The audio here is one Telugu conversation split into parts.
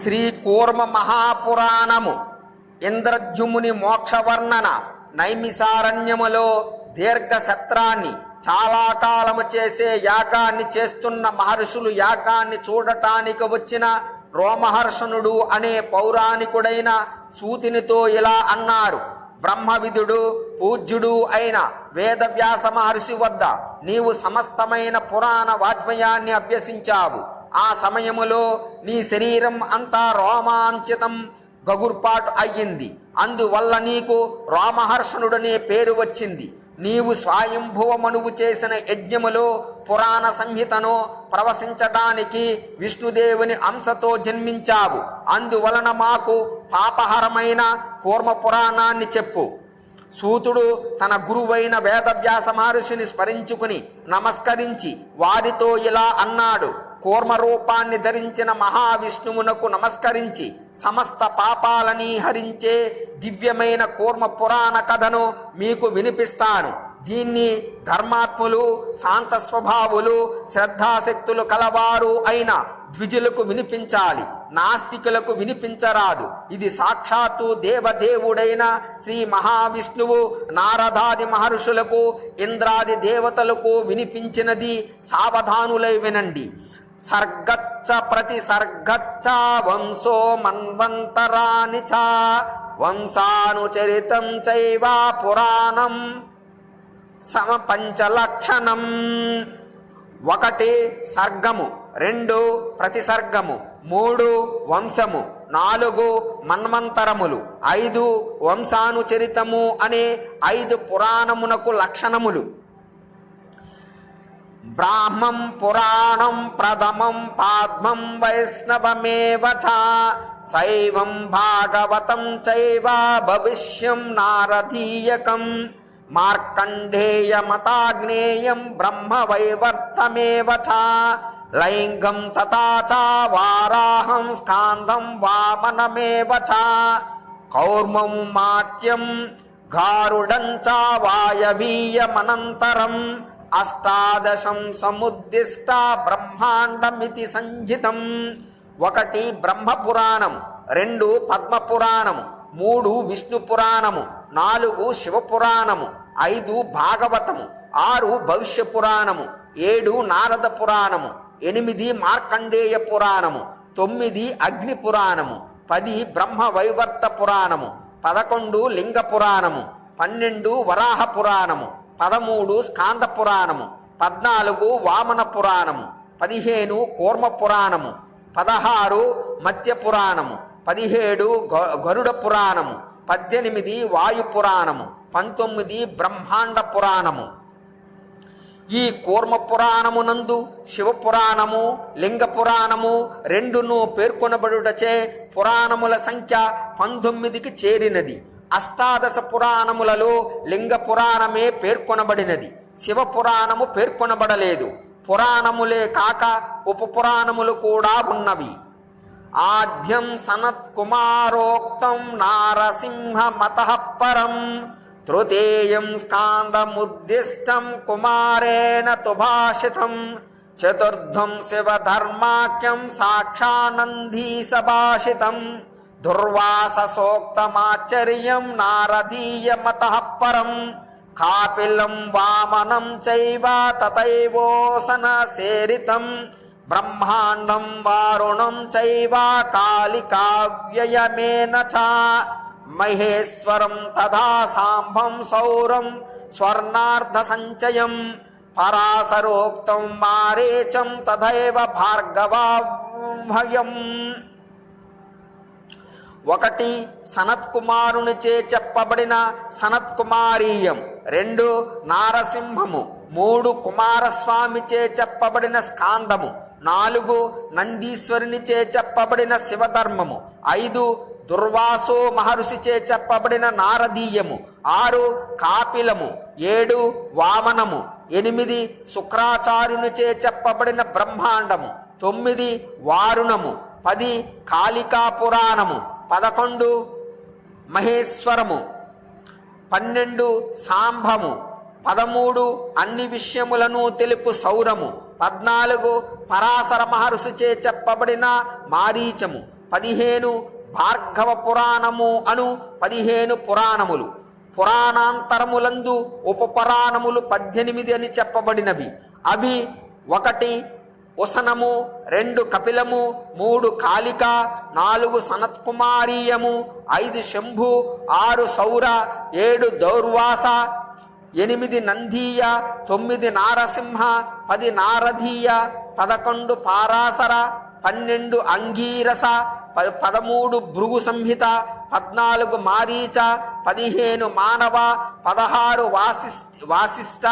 శ్రీ కూర్మ మహాపురాణము. ఇంద్రజ్యుముని మోక్షవర్ణన నైమిసారణ్యములో దీర్ఘ సత్రాన్ని చాలా కాలము చేసే యాగాన్ని చేస్తున్న మహర్షులు యాగాన్ని చూడటానికి వచ్చిన రోమహర్షణుడు అనే పౌరాణికుడైన సూతినితో ఇలా అన్నారు బ్రహ్మవిధుడు పూజ్యుడు అయిన వేదవ్యాస మహర్షి వద్ద నీవు సమస్తమైన పురాణ వాజ్మయాన్ని అభ్యసించావు. ఆ సమయములో నీ శరీరం అంతా రోమాంచితం గగుర్పాటు అయ్యింది. అందువల్ల నీకు రోమహర్షణుడనే పేరు వచ్చింది. నీవు స్వయంభువమనువు చేసిన యజ్ఞములో పురాణ సంహితను ప్రవశించటానికి విష్ణుదేవుని అంశతో జన్మించావు. అందువలన మాకు పాపహరమైన కూర్మ పురాణాన్ని చెప్పు. సూతుడు తన గురువైన వేదవ్యాస మహర్షిని స్మరించుకుని నమస్కరించి వారితో ఇలా అన్నాడు. కూర్మ రూపాన్ని ధరించిన మహావిష్ణువునకు నమస్కరించి సమస్త పాపాలని హరించే దివ్యమైన కూర్మ పురాణ కథను మీకు వినిపిస్తాను. దీన్ని ధర్మాత్ములు శాంత స్వభావులు శ్రద్ధాశక్తులు కలవారు అయిన ద్విజులకు వినిపించాలి. నాస్తికులకు వినిపించరాదు. ఇది సాక్షాత్తు దేవదేవుడైన శ్రీ మహావిష్ణువు నారదాది మహర్షులకు ఇంద్రాది దేవతలకు వినిపించినది సావధానులై వినండి. సర్గచ్చ ప్రతి సర్గచ్చ వంశో మన్వంతరాని చ వంశానుచరితం చైవ పురాణం సమ పంచలక్షణం ఒకటి సర్గము రెండు ప్రతిసర్గము మూడు వంశము నాలుగు మన్వంతరములు ఐదు వంశానుచరితము అనే ఐదు పురాణమునకు లక్షణములు. బ్రాహ్మం పురాణం ప్రథమం పాద్మం వైష్ణవమేవ చ శైవం భాగవతం చైవ భవిష్యం నారదీయకం మార్కండేయమతాగ్నేయం బ్రహ్మ వైవర్తమేవ లైంగం తథా చ వారాహం స్కాందం వామనమేవ కౌర్మం మాత్యం గారుడం చ వాయవీయమనంతరం అష్టాదశం సముద్దిష్ట బ్రహ్మాండమితి సంజితం. ఒకటి బ్రహ్మపురాణం రెండు పద్మ పురాణము మూడు విష్ణు పురాణము నాలుగు శివపురాణము ఐదు భాగవతము ఆరు భవిష్య పురాణము ఏడు నారద పురాణము ఎనిమిది మార్కండేయ పురాణము తొమ్మిది అగ్ని పురాణము పది బ్రహ్మ వైవర్త పురాణము పదకొండు లింగ పురాణము పన్నెండు వరాహ పురాణము పదమూడు స్కాంద పురాణము పద్నాలుగు వామన పురాణము పదిహేను కూర్మ పురాణము పదహారు మత్య పురాణము పదిహేడు గరుడ పురాణము పద్దెనిమిది వాయు పురాణము పంతొమ్మిది బ్రహ్మాండ పురాణము. ఈ కూర్మ పురాణమునందు శివపురాణము లింగ పురాణము రెండును పేర్కొనబడుటచే పురాణముల సంఖ్య పంతొమ్మిదికి చేరినది. అష్టాదశ పురాణములలో లింగ పురాణమే పేర్కొనబడినది. శివ పురాణము పేర్కొనబడలేదు. పురాణములే కాక ఉప పురాణములు కూడా ఉన్నవి. ఆద్యం సనత్ కుమారోక్తం నారసింహ మత పరం తృతీయం స్కాందముద్దిష్టం కుమారేణ తుభాషితం చతుర్థం శివధర్మాఖ్యం సాక్షానందీ సభాషితం దుర్వాసోక్తమాచర్యం నారదీయ మత పరం కాపిలం వామనం చైవ తథైవోసన సేరితం బ్రహ్మాండం వారుణం చైవ కాళికావ్యయమేన చ మహేశ్వరం తథా సాంబం సౌరం స్వర్ణార్ధ సంచయం పరాసరోక్తం మారేచం తథైవ భార్గవాభయం ఒకటి సనత్ కుమారునిచే చెప్పబడిన సనత్ కుమారీయం. రెండు నారసింహము. మూడు కుమారస్వామిచే చెప్పబడిన స్కాందము. నాలుగు నందీశ్వరునిచే చెప్పబడిన శివధర్మము. ఐదు దుర్వాసో మహర్షిచే చెప్పబడిన నారదీయము. ఆరు కాపిలము. ఏడు వామనము. ఎనిమిది శుక్రాచార్యునిచే చెప్పబడిన బ్రహ్మాండము. తొమ్మిది వారుణము. పది కాళికా పురాణము. పదకొండు మహేశ్వరము పన్నెండు సాంభము పదమూడు అన్ని విషయములను తెలుపు సౌరము పద్నాలుగు పరాశర మహర్షిచే చెప్పబడిన మారీచము పదిహేను భార్గవ పురాణము అను పదిహేను పురాణములు. పురాణాంతరములందు ఉపపురాణములు పద్దెనిమిది అని చెప్పబడినవి. అవి ఒకటి ఉసనము రెండు కపిలము మూడు కాళిక నాలుగు సనత్కుమారీయము ఐదు శంభు ఆరు సౌర ఏడు దౌర్వాస ఎనిమిది నందీయ తొమ్మిది నారసింహ పది నారధీయ పదకొండు పారాసర పన్నెండు అంగీరస ప పదమూడు భృగు సంహిత పద్నాలుగు మారీచ పదిహేను మానవ పదహారు వాసిస్ వాసిష్ట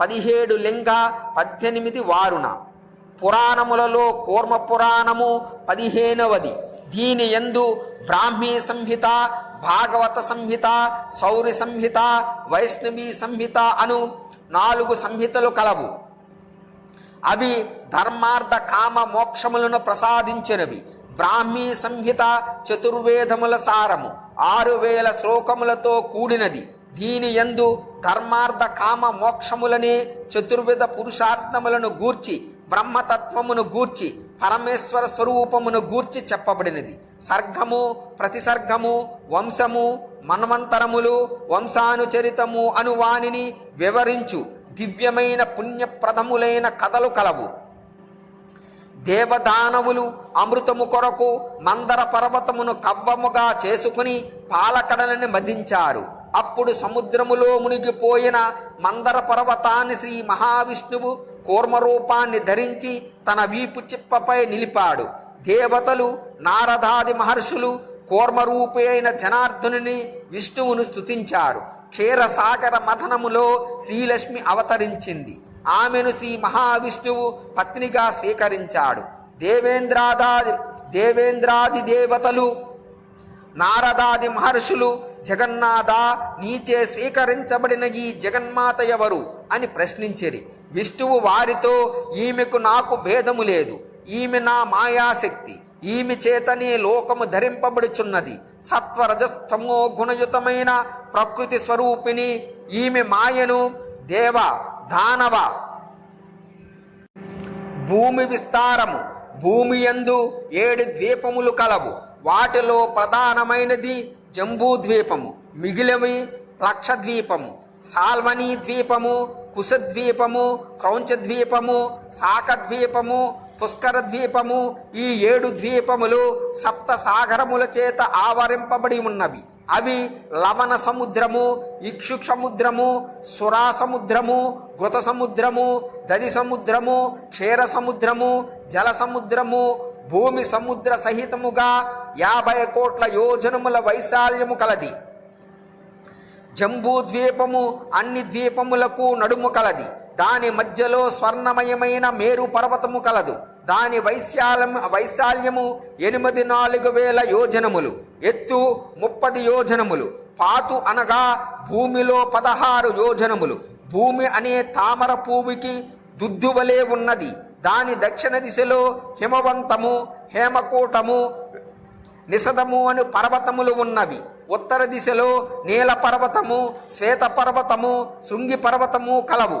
పదిహేడు లింగ పద్దెనిమిది వారుణ. పురాణములలో కూర్మ పురాణము పదిహేనవది. దీని యందు బ్రాహ్మీ సంహిత భాగవత సంహిత సౌరి సంహిత వైష్ణవీ సంహిత అను నాలుగు సంహితలు కలవు. అవి ధర్మార్థ కామ మోక్షములను ప్రసాదించినవి. బ్రాహ్మీ సంహిత చతుర్వేదముల సారము ఆరు వేల శ్లోకములతో కూడినది. దీని యందు ధర్మార్థ కామ మోక్షములనే చతుర్వేద పురుషార్థములను గూర్చి బ్రహ్మతత్వమును గూర్చి పరమేశ్వర స్వరూపమును గూర్చి చెప్పబడినది. సర్గము ప్రతిసర్గము వంశము మన్వంతరములు వంశానుచరితము అను వాణిని వివరించు. దివ్యమైన పుణ్యప్రదములైన కథలు కలవు. దేవదానవులు అమృతము కొరకు మందర పర్వతమును కవ్వముగా చేసుకుని పాలకడలని మధించారు అప్పుడు సముద్రములో మునిగిపోయిన మందర పర్వతాన్ని శ్రీ మహావిష్ణువు కూర్మరూపాన్ని ధరించి తన వీపు చిప్పపై నిలిపాడు. దేవతలు నారదాది మహర్షులు కూర్మరూపి అయిన జనార్దుని విష్ణువును స్తుతించారు. క్షీరసాగర మథనములో శ్రీలక్ష్మి అవతరించింది. ఆమెను శ్రీ మహావిష్ణువు పత్నిగా స్వీకరించాడు. దేవేంద్రాదాది దేవేంద్రాది దేవతలు నారదాది మహర్షులు జగన్నాథ నీచే స్వీకరించబడిన ఈ జగన్మాత ఎవరు అని ప్రశ్నించిరి. విష్ణువు వారితో ఈమెకు నాకు భేదము లేదు. ఈమె నా మాయాశక్తి. ఈమె చేతనే లోకము ధరింపబడుచున్నది. సత్వరజస్తమో గుణయుతమైన ప్రకృతి స్వరూపిణి. ఈమె మాయను దేవ దానవ. భూమి విస్తారము. భూమి యందు ఏడు ద్వీపములు కలవు. వాటిలో ప్రధానమైనది జంబూ ద్వీపము మిగిలినవి లక్షద్వీపము సాల్వనీ ద్వీపము కుశద్వీపము క్రౌంచ ద్వీపము సాకద్వీపము పుష్కర ద్వీపము ఈ ఏడు ద్వీపములు సప్త సాగరముల చేత ఆవరింపబడి ఉన్నవి. అవి లవణ సముద్రము ఇక్షు సముద్రము సురా సముద్రము ఘృత సముద్రము దది సముద్రము క్షీర సముద్రము జల సముద్రము భూమి సముద్ర సహితముగా యాభై కోట్ల యోజనముల వైశాల్యము కలది. జంబూ ద్వీపము అన్ని ద్వీపములకు నడుము కలది. దాని మధ్యలో స్వర్ణమయమైన మేరు పర్వతము కలదు. దాని వైశాల్యం వైశాల్యము ఎనిమిది నాలుగు వేల యోజనములు ఎత్తు ముప్పది యోజనములు పాతు అనగా భూమిలో పదహారు యోజనములు. భూమి అనే తామర పువ్వుకి దుద్దువలే ఉన్నది. దాని దక్షిణ దిశలో హిమవంతము హేమకూటము నిసదము అని పర్వతములు ఉన్నవి. ఉత్తర దిశలో నీల పర్వతము శ్వేత పర్వతము శృంగి పర్వతము కలవు.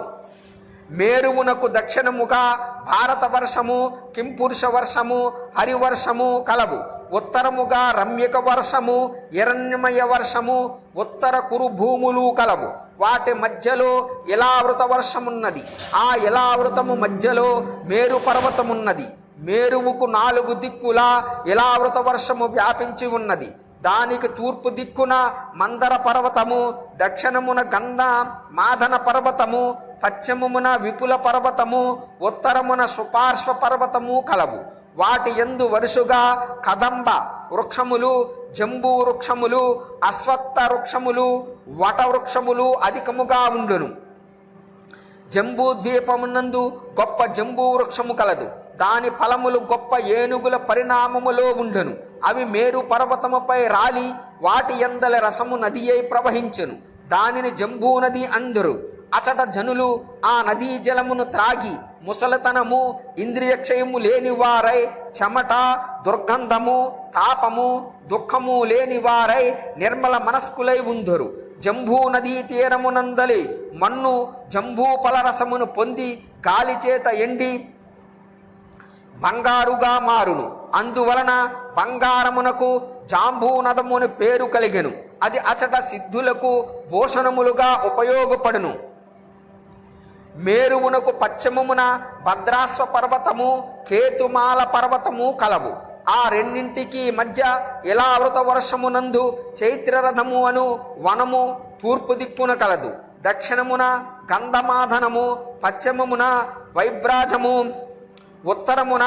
మేరువునకు దక్షిణముగా భారత వర్షము కింపురుష వర్షము హరివర్షము కలవు. ఉత్తరముగా రమ్యక వర్షము హిరణ్యమయ వర్షము ఉత్తర కురు భూములు కలవు. వాటి మధ్యలో ఇలావృత వర్షమున్నది. ఆ ఇలావృతము మధ్యలో మేరు పర్వతమున్నది. మేరువుకు నాలుగు దిక్కుల ఇలావృత వర్షము వ్యాపించి ఉన్నది. దానికి తూర్పు దిక్కున మందర పర్వతము దక్షిణమున గంధ మాధన పర్వతము పశ్చిమమున విపుల పర్వతము ఉత్తరమున సుపార్శ్వ పర్వతము కలవు. వాటి యందు వరుసగా కదంబ వృక్షములు జంబూ వృక్షములు అశ్వత్థ వృక్షములు వట వృక్షములు అధికముగా ఉండును. జంబూ ద్వీపమునందు గొప్ప జంబూ వృక్షము కలదు. దాని ఫలములు గొప్ప ఏనుగుల పరిణామములో ఉండును. అవి మేరు పర్వతముపై రాలి వాటి ఎందల రసము నదియై ప్రవహించును. దానిని జంబూ నది అందరు. అచట జనులు ఆ నదీ జలమును త్రాగి ముసలతనము ఇంద్రియక్షయము లేని వారై చెమట దుర్గంధము తాపము దుఃఖము లేని వారై నిర్మల మనస్కులై ఉందరు. జంబూ నదీ తీరమునందలి మన్ను జంబూ పలరసమును పొంది గాలి చేత ఎండి బంగారుగా మారును. అందువలన బంగారమునకు జాంబూనదము పేరు కలిగెను. అది అచట సిద్ధులకు భూషణములుగా ఉపయోగపడును. మేరువునకు పశ్చిమమున భద్రాశ్వ పర్వతము కేతుమాల పర్వతము కలవు. ఆ రెండింటికి మధ్య ఇలావృత వర్షమునందు చైత్రరథము అను వనము తూర్పు దిక్కున కలదు. దక్షిణమున గంధమాధనము పశ్చిమమున వైబ్రాజము ఉత్తరమున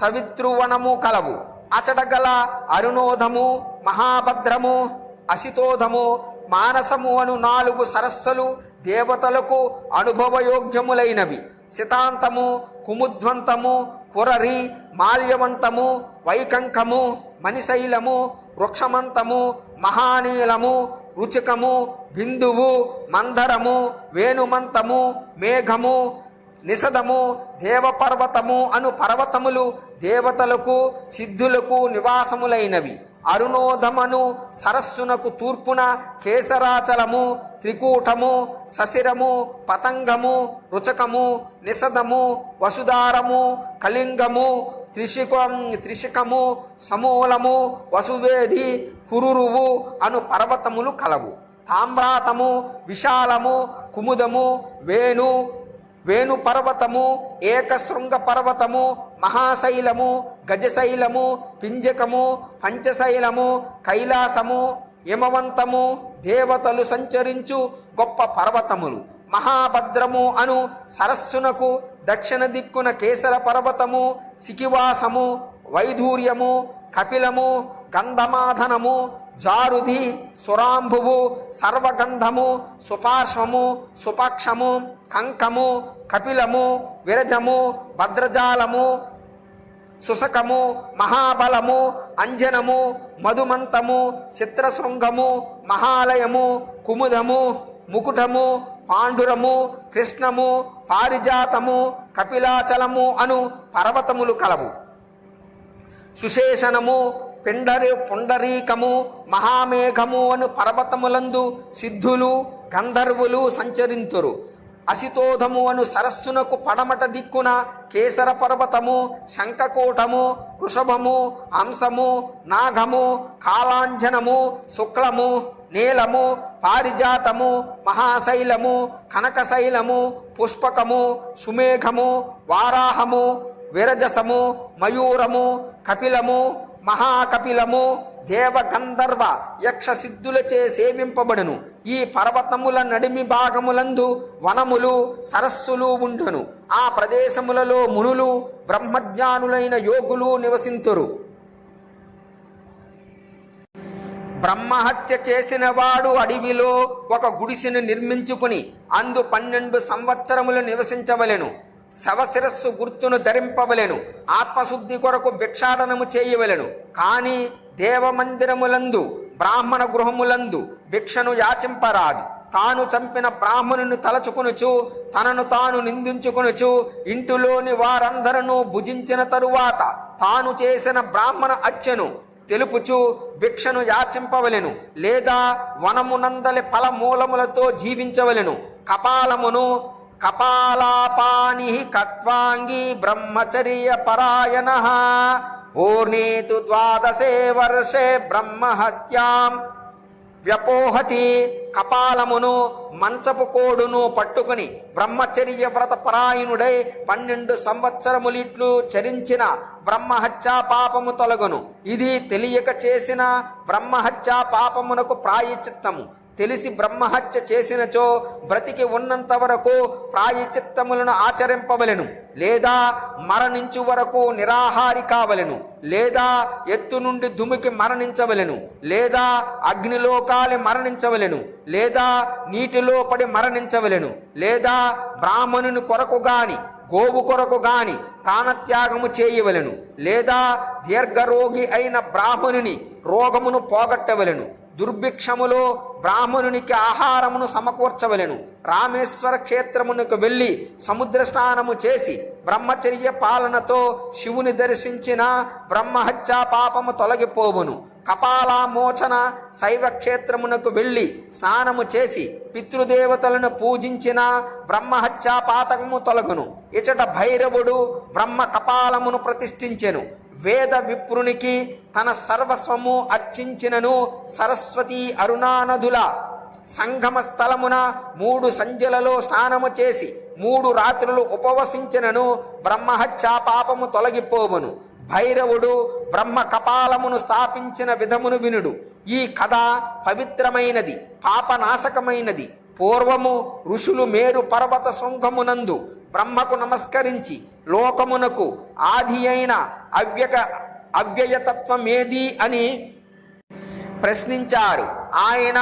సవిత్రువనము కలవు. అచట గల అరుణోధము మహాభద్రము అసితోధము మానసము అను నాలుగు సరస్సులు దేవతలకు అనుభవయోగ్యములైనవి. సితాంతము కుముద్వంతము కురరి మాల్యవంతము వైకంకము మణిశైలము వృక్షమంతము మహానీలము రుచికము బిందువు మందరము వేణుమంతము మేఘము నిషదము దేవపర్వతము అను పర్వతములు దేవతలకు సిద్ధులకు నివాసములైనవి. అరుణోధమను సరస్సునకు తూర్పున కేసరాచలము త్రికూటము ససిరము పతంగము రుచకము నిసదము వసుధారము కళింగము త్రిశికం త్రిశికము సమూలము వసువేది కురురువు అను పర్వతములు కలవు. తామ్రాతము విశాలము కుముదము వేణు వేణు పర్వతము ఏకశృంగ పర్వతము మహాశైలము గజశైలము పింజకము పంచశైలము కైలాసము యమవంతము దేవతలు సంచరించు గొప్ప పర్వతములు. మహాభద్రము అను సరస్సునకు దక్షిణ దిక్కున కేసర పర్వతము సికివాసము వైధూర్యము కపిలము గంధమాధనము జారుది సురాంభువు సర్వగంధము సుపార్శ్వము సుపక్షము కంకము కపిలము విరజము భద్రజాలము సుసకము మహాబలము అంజనము మధుమంతము చిత్రశృంగము మహాలయము కుముదము ముకుటము పాండురము కృష్ణము పారిజాతము కపిలాచలము అను పర్వతములు కలవు. సుశేషణము పిండరి పుండరీకము మహామేఘము అను పర్వతములందు సిద్ధులు గంధర్వులు సంచరింతురు. అసితోధము అను సరస్సునకు పడమట దిక్కున కేసర పర్వతము శంఖకోటము వృషభము అంశము నాగము కాలాంజనము శుక్లము నీలము పారిజాతము మహాశైలము కనకశైలము పుష్పకము సుమేఘము వారాహము విరజసము మయూరము కపిలము మహాకపిలము దేవ గంధర్వ యక్ష సిద్ధులచే సేవింపబడును. ఈ పర్వతముల నడిమి భాగములందు వనములు సరస్సులు ఉండును. ఆ ప్రదేశములలో మునులు బ్రహ్మజ్ఞానులైన యోగులు నివసింతురు. బ్రహ్మహత్య చేసిన వాడు అడవిలో ఒక గుడిసెను నిర్మించుకుని అందు పన్నెండు సంవత్సరములు నివసించవలెను. శవశిరస్సు గుర్తును ధరింపవలెను. ఆత్మశుద్ధి కొరకు భిక్షాటనము చేయవలెను. కానీ దేవమందిరములందు బ్రాహ్మణ గృహములందు భిక్షను యాచింపరాదు. తాను చంపిన బ్రాహ్మణుని తలచుకొనుచు తనను తాను నిందించుకొనుచు ఇంటిలోని వారందరూ భుజించిన తరువాత తాను చేసిన బ్రాహ్మణ హత్యను తెలుపుచు భిక్షను యాచింపవలెను లేదా వనమునందలి ఫలమూలములతో జీవించవలెను. కపాలమును కపాలాపాని కత్వాంగి బ్రహ్మచర్య పరాయణ పూర్ణేతు ద్వాదశే వర్షే బ్రహ్మహత్యాం. వ్యపోహతి కపాలమును మంచపు కోడును పట్టుకుని బ్రహ్మచర్య వ్రత పరాయణుడై పన్నెండు సంవత్సరములిట్లు చరించిన బ్రహ్మహత్యా పాపము తొలగును. ఇది తెలియక చేసిన బ్రహ్మహత్యా పాపమునకు ప్రాయచిత్తము. తెలిసి బ్రహ్మహత్య చేసినచో బ్రతికి ఉన్నంత వరకు ప్రాయచిత్తములను ఆచరింపవలెను లేదా మరణించు వరకు నిరాహారి కావలెను లేదా ఎత్తు నుండి దుమికి మరణించవలెను లేదా అగ్నిలోకాలి మరణించవలెను లేదా నీటిలో పడి మరణించవలెను లేదా బ్రాహ్మణుని కొరకు గాని గోవు కొరకు గాని ప్రాణత్యాగము చేయవలెను లేదా దీర్ఘరోగి అయిన బ్రాహ్మణుని రోగమును పోగొట్టవలెను. దుర్భిక్షములో బ్రాహ్మణునికి ఆహారమును సమకూర్చవలెను. రామేశ్వర క్షేత్రమునకు వెళ్ళి సముద్ర స్నానము చేసి బ్రహ్మచర్య పాలనతో శివుని దర్శించిన బ్రహ్మహత్యా పాపము తొలగిపోవును. కపాలామోచన శైవ క్షేత్రమునకు వెళ్ళి స్నానము చేసి పితృదేవతలను పూజించిన బ్రహ్మహత్యా పాతకము తొలగును. ఇచట భైరవుడు బ్రహ్మ కపాలమును ప్రతిష్ఠించెను. వేద విప్రునికి తన సర్వస్వము అర్చించినను సరస్వతి అరుణానదుల సంగమ స్థలమున మూడు సంధ్యలలో స్నానము చేసి మూడు రాత్రులు ఉపవసించినను బ్రహ్మహత్యా పాపము తొలగిపోవును. భైరవుడు బ్రహ్మ కపాలమును స్థాపించిన విధమును వినుడు. ఈ కథ పవిత్రమైనది పాపనాశకమైనది. పూర్వము ఋషులు మేరు పర్వత శృంగమునందు బ్రహ్మకు నమస్కరించి లోకమునకు ఆది అయిన అవ్యక అవ్యయతత్వమేది అని ప్రశ్నించారు. ఆయన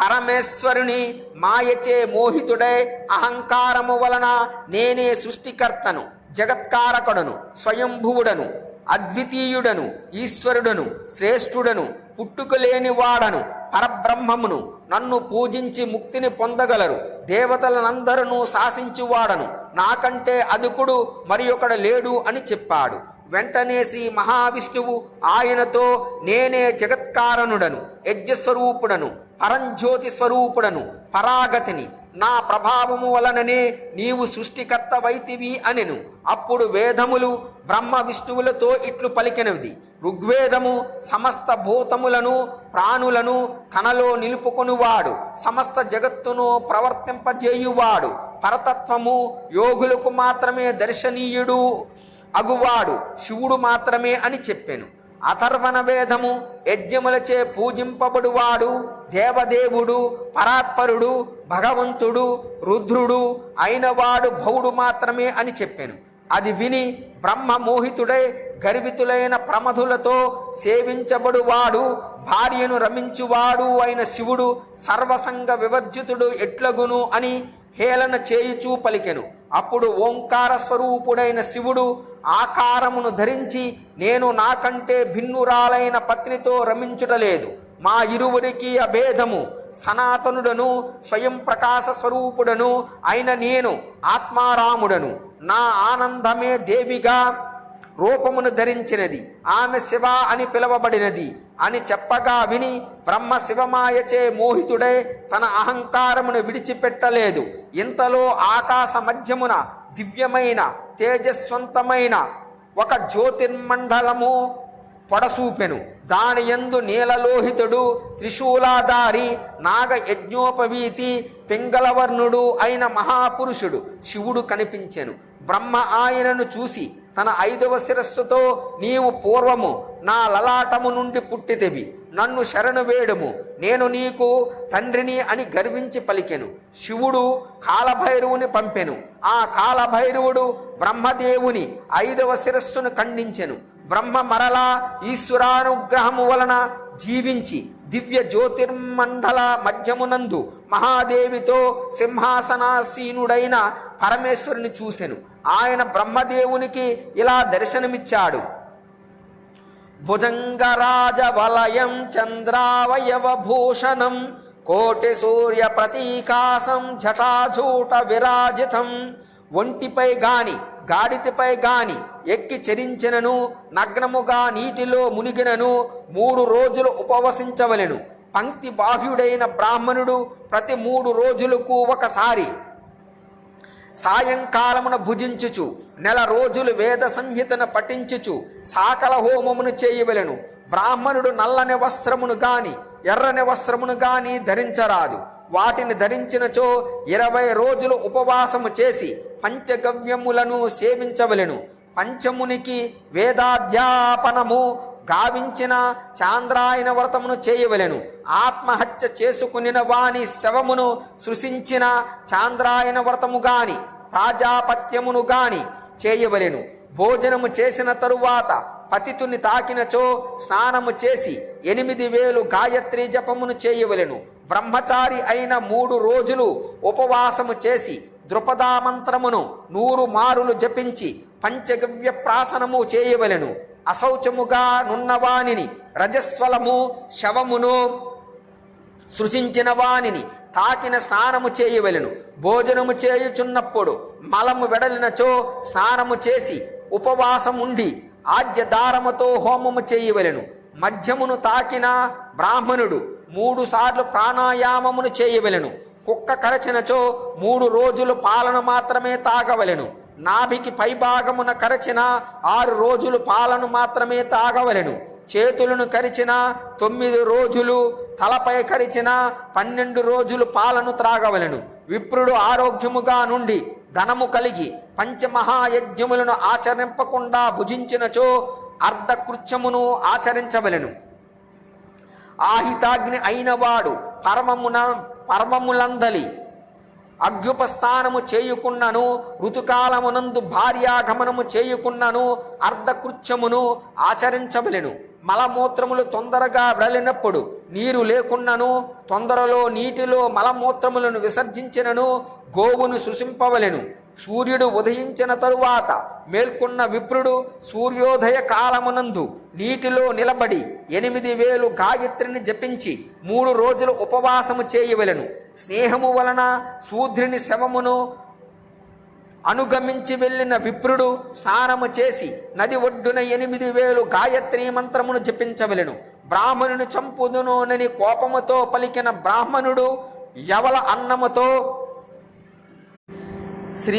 పరమేశ్వరుని మాయచే మోహితుడై అహంకారము వలన నేనే సృష్టికర్తను జగత్కారకుడను స్వయంభువుడను. అద్వితీయుడను ఈశ్వరుడను శ్రేష్ఠుడను పుట్టుకలేని వాడను పరబ్రహ్మమును నన్ను పూజించి ముక్తిని పొందగలరు. దేవతలనందరూ శాసించువాడను. నాకంటే అదుకుడు మరి ఒకడు లేడు అని చెప్పాడు. వెంటనే శ్రీ మహావిష్ణువు ఆయనతో నేనే జగత్కారణుడను యజ్ఞస్వరూపుడను పరంజ్యోతి స్వరూపుడను పరాగతిని నా ప్రభావము వలననే నీవు సృష్టికర్త వైతివి అనెను. అప్పుడు వేదములు బ్రహ్మ విష్ణువులతో ఇట్లు పలికినది ఋగ్వేదము సమస్త భూతములను ప్రాణులను తనలో నిలుపుకొనువాడు. సమస్త జగత్తును ప్రవర్తింపజేయువాడు. పరతత్వము యోగులకు మాత్రమే దర్శనీయుడు అగువాడు. శివుడు మాత్రమే అని చెప్పాను. అథర్వణ వేదము యజ్ఞములచే పూజింపబడువాడు దేవదేవుడు పరాత్పరుడు భగవంతుడు రుద్రుడు అయినవాడు భౌడు మాత్రమే అని చెప్పాను. అది విని బ్రహ్మ మోహితుడై గర్వితులైన ప్రమధులతో సేవించబడువాడు భార్యను రమించువాడు అయిన శివుడు సర్వసంగ వివర్జితుడు ఎట్లగును అని హేళన చేయుచూ పలికెను. అప్పుడు ఓంకార స్వరూపుడైన శివుడు ఆకారమును ధరించి నేను నాకంటే భిన్నురాలైన పత్నితో రమించుటలేదు మా ఇరువురికి అభేదము. సనాతనుడను స్వయం ప్రకాశ స్వరూపుడను అయిన నేను ఆత్మారాముడను. నా ఆనందమే దేవిగా రూపమును ధరించినది. ఆమె శివ అని పిలువబడినది. అని చెప్పగా విని బ్రహ్మ శివమాయచే మోహితుడే తన అహంకారమును విడిచిపెట్టలేదు. ఇంతలో ఆకాశ మధ్యమున దివ్యమైన తేజస్వంతమైన ఒక జ్యోతిర్మండలము పొడసూపెను. దాని యందు నీలలోహితుడు త్రిశూలాధారి నాగ యజ్ఞోపవీతి పింగళవర్ణుడు అయిన మహాపురుషుడు శివుడు కనిపించెను. బ్రహ్మ ఆయనను చూసి తన ఐదవ శిరస్సుతో నీవు పూర్వము నా లలాటము నుండి పుట్టితివి. నన్ను శరణు వేడుము. నేను నీకు తండ్రిని అని గర్వించి పలికెను. శివుడు కాలభైరవుని పంపెను. ఆ కాలభైరవుడు బ్రహ్మదేవుని ఐదవ శిరస్సును ఖండించెను. బ్రహ్మ మరలా ఈశ్వరానుగ్రహము వలన జీవించి దివ్య జ్యోతిర్మండల మధ్యమునందు మహాదేవితో సింహాసనాసీనుడైన పరమేశ్వరుని చూసెను. ఆయన బ్రహ్మదేవునికి ఇలా దర్శనమిచ్చాడు. భుజంగరాజవలయం చంద్రావయవభూషణం కోటి సూర్య ప్రతీకాసం జటాజూట విరాజితం. ఒంటిపై గాని గాడితిపై గాని ఎక్కి చరించినను నగ్నముగా నీటిలో మునిగినను మూడు రోజులు ఉపవసించవలెను. పంక్తి బాహ్యుడైన బ్రాహ్మణుడు ప్రతి మూడు రోజులకు ఒకసారి సాయంకాలమున భుజించుచు నెల రోజులు వేద సంహితను పఠించుచు సాకల హోమమును చేయవలెను. బ్రాహ్మణుడు నల్లని వస్త్రమును గాని ఎర్రని వస్త్రమును గాని ధరించరాదు. వాటిని ధరించినచో ఇరవై రోజులు ఉపవాసము చేసి పంచగవ్యములను సేవించవలెను. పంచమునికి వేదాధ్యాపనము గావించిన చాంద్రాయన వ్రతమును చేయవలెను. ఆత్మహత్య చేసుకునిన వాని శవమును సృశించిన చాంద్రాయన వ్రతము గాని ప్రాజాపత్యమును గాని చేయవలెను. భోజనము చేసిన తరువాత పతితుని తాకినచో స్నానము చేసి ఎనిమిది వేలు గాయత్రి జపమును చేయవలెను. బ్రహ్మచారి అయిన మూడు రోజులు ఉపవాసము చేసి ద్రుపదా మంత్రమును నూరు మారులు జపించి పంచగవ్య ప్రాసనము చేయవలెను. అశౌచముగా నున్నవానిని రజస్వలము శవమును సృజించిన వానిని తాకిన స్నానము చేయవలెను. భోజనము చేయుచున్నప్పుడు మలము వెడలినచో స్నానము చేసి ఉపవాసముండి ఆద్యదారముతో హోమము చేయవలెను. మధ్యమును తాకిన బ్రాహ్మణుడు మూడు సార్లు ప్రాణాయామమును చేయవలెను. కుక్క కరచినచో మూడు రోజులు పాలను మాత్రమే తాగవలెను. నాభికి పైభాగమున కరచిన ఆరు రోజులు పాలను మాత్రమే తాగవలెను. చేతులను కరిచిన తొమ్మిది రోజులు తలపై కరిచిన పన్నెండు రోజులు పాలను త్రాగవలెను. విప్రుడు ఆరోగ్యముగా నుండి ధనము కలిగి పంచమహాయజ్ఞములను ఆచరింపకుండా భుజించినచో అర్ధకృత్యమును ఆచరించవలను. ఆహితాగ్ని అయినవాడు పరమమున పరమములందలి అగ్యుపస్థానము చేయుకున్నను ఋతుకాలమునందు భార్యాగమనము చేయుకున్నను అర్ధకృత్యమును ఆచరించవలెను. మలమూత్రములు తొందరగా వెళ్ళినప్పుడు నీరు లేకున్నను తొందరలో నీటిలో మలమూత్రములను విసర్జించినను గోవును సృశింపవలెను. సూర్యుడు ఉదయించిన తరువాత మేల్కొన్న విప్రుడు సూర్యోదయ కాలమునందు నీటిలో నిలబడి ఎనిమిది వేలు గాయత్రిని జపించి మూడు రోజులు ఉపవాసము చేయవలెను. స్నేహము వలన శూద్రుని శవమును అనుగమించి వెళ్ళిన విప్రుడు స్నానము చేసి నది ఒడ్డున ఎనిమిది వేలు గాయత్రి మంత్రమును జపించవలెను. బ్రాహ్మణుని చంపుదునోనని కోపముతో పలికిన బ్రాహ్మణుడు యవల అన్నముతో శ్రీ